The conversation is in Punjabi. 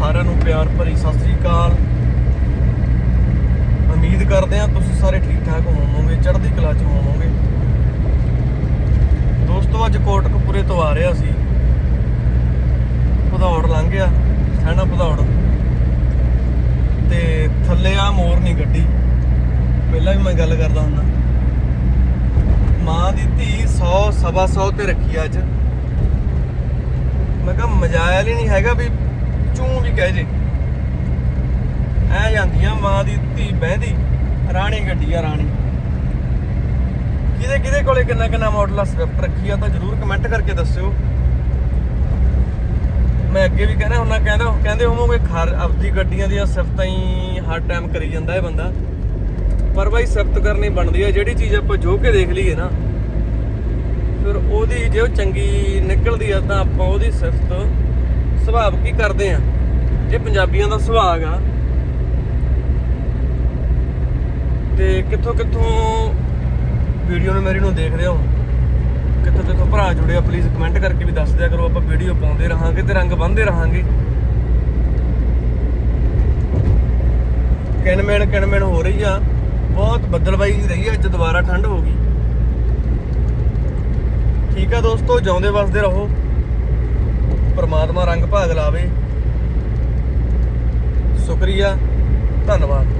ਸਾਰਿਆਂ ਨੂੰ ਪਿਆਰ ਭਰੀ ਸਤਿ ਸ੍ਰੀ ਅਕਾਲ। ਉਮੀਦ ਕਰਦੇ ਹਾਂ ਤੁਸੀਂ ਸਾਰੇ ਠੀਕ ਠਾਕ ਹੋਵੋਗੇ, ਚੜ੍ਹਦੀ ਕਲਾ ਚ ਹੋਵੋਗੇ। ਦੋਸਤੋ, ਅੱਜ ਕੋਟਕਪੂਰੇ ਤੋਂ ਆ ਰਿਹਾ ਸੀ ਭਦੌੜ ਲੰਘ ਗਿਆ ਸੈਣਾ ਭਦੌੜ। ਤੇ ਥੱਲੇ ਆ ਮੋਰ ਨਹੀਂ ਗੱਡੀ। ਪਹਿਲਾਂ ਵੀ ਮੈਂ ਗੱਲ ਕਰਦਾ ਹੁੰਦਾ। ਮਾਂ ਦੀ ਧੀ 100 ਸਵਾ 100 ਤੇ ਰੱਖੀ ਅੱਜ। ਮੈਂ ਕਿਹਾ ਮਜਾਇਲ ਹੀ ਨਹੀਂ ਹੈਗਾ ਵੀ ਚੂੰ ਵੀ ਕਹਿ ਜੇ। ਐ ਜਾਂਦੀਆਂ ਮਾਂ ਦੀ, ਧੀ ਬਹਿੰਦੀ ਰਾਣੀ ਗੱਡੀ ਆ ਰਾਣੀ। ਕਿਹਦੇ ਕਿਹਦੇ ਕੋਲੇ ਕਿੰਨਾ ਕਿੰਨਾ ਮਾਡਲ ਆ ਸਵਿਫਟ ਰੱਖੀ ਆ ਤਾਂ ਜਰੂਰ ਕਮੈਂਟ ਕਰਕੇ ਦੱਸਿਓ। ਮੈਂ ਅੱਗੇ ਵੀ ਕਹਿੰਦਾ ਹੁੰਨਾ ਕਹਿੰਦਾ ਕਹਿੰਦੇ ਹੋਵੋਗੇ ਖਰ ਆਪਦੀ ਗੱਡੀਆਂ ਦੀਆਂ ਸਿਫਤਾਂ ਹੀ ਹਰ ਟਾਈਮ ਕਰੀ ਜਾਂਦਾ ਇਹ ਬੰਦਾ। ਪਰ ਬਾਈ ਸਿਫਤ ਕਰਨੀ ਬਣਦੀ ਹੈ ਜਿਹੜੀ ਚੀਜ਼ ਆਪਾਂ ਜੋ ਕੇ ਦੇਖ ਲਈਏ ਨਾ, ਫਿਰ ਉਹਦੀ ਜੇ ਉਹ ਚੰਗੀ ਨਿਕਲਦੀ ਆ, ਤਾਂ ਆਪਾਂ ਉਹਦੀ ਸਿਫਤ ਸੁਭਾਵ ਕੀ ਕਰਦੇ ਆ? ਇਹ ਪੰਜਾਬੀਆਂ ਦਾ ਸੁਭਾਅ ਆ। ਤੇ ਕਿੱਥੋਂ ਕਿੱਥੋਂ ਵੀਡੀਓ ਨੂੰ ਮੇਰੀ ਨੂੰ ਦੇਖਦੇ ਹੋ? ਕਿੱਥੋਂ ਕਿੱਥੋਂ ਭਰਾ ਜੁੜੇ ਆ ਪਲੀਜ਼ ਕਮੈਂਟ ਕਰਕੇ ਵੀ ਦੱਸ ਦਿਆ ਕਰੋ, ਆਪਾਂ ਵੀਡੀਓ ਪਾਉਂਦੇ ਰਹਾਂਗੇ ਤੇ ਰੰਗ ਬੰਨਦੇ ਰਹਾਂਗੇ। ਕਿਣਮਿਣ ਕਿਣਮਿਣ ਹੋ ਰਹੀ ਆ, ਬਹੁਤ ਬੱਦਲਬਾਈ ਜਿਹੀ ਰਹੀ ਆ, ਅੱਜ ਦੁਬਾਰਾ ਠੰਡ ਹੋ ਗਈ। ਠੀਕ ਆ ਦੋਸਤੋ, ਜਿਉਂਦੇ ਵਸਦੇ ਰਹੋ। ਪਰਮਾਤਮਾ ਰੰਗ ਭਾਗ ਲਾਵੇ। ਸ਼ੁਕਰੀਆ ਧੰਨਵਾਦ।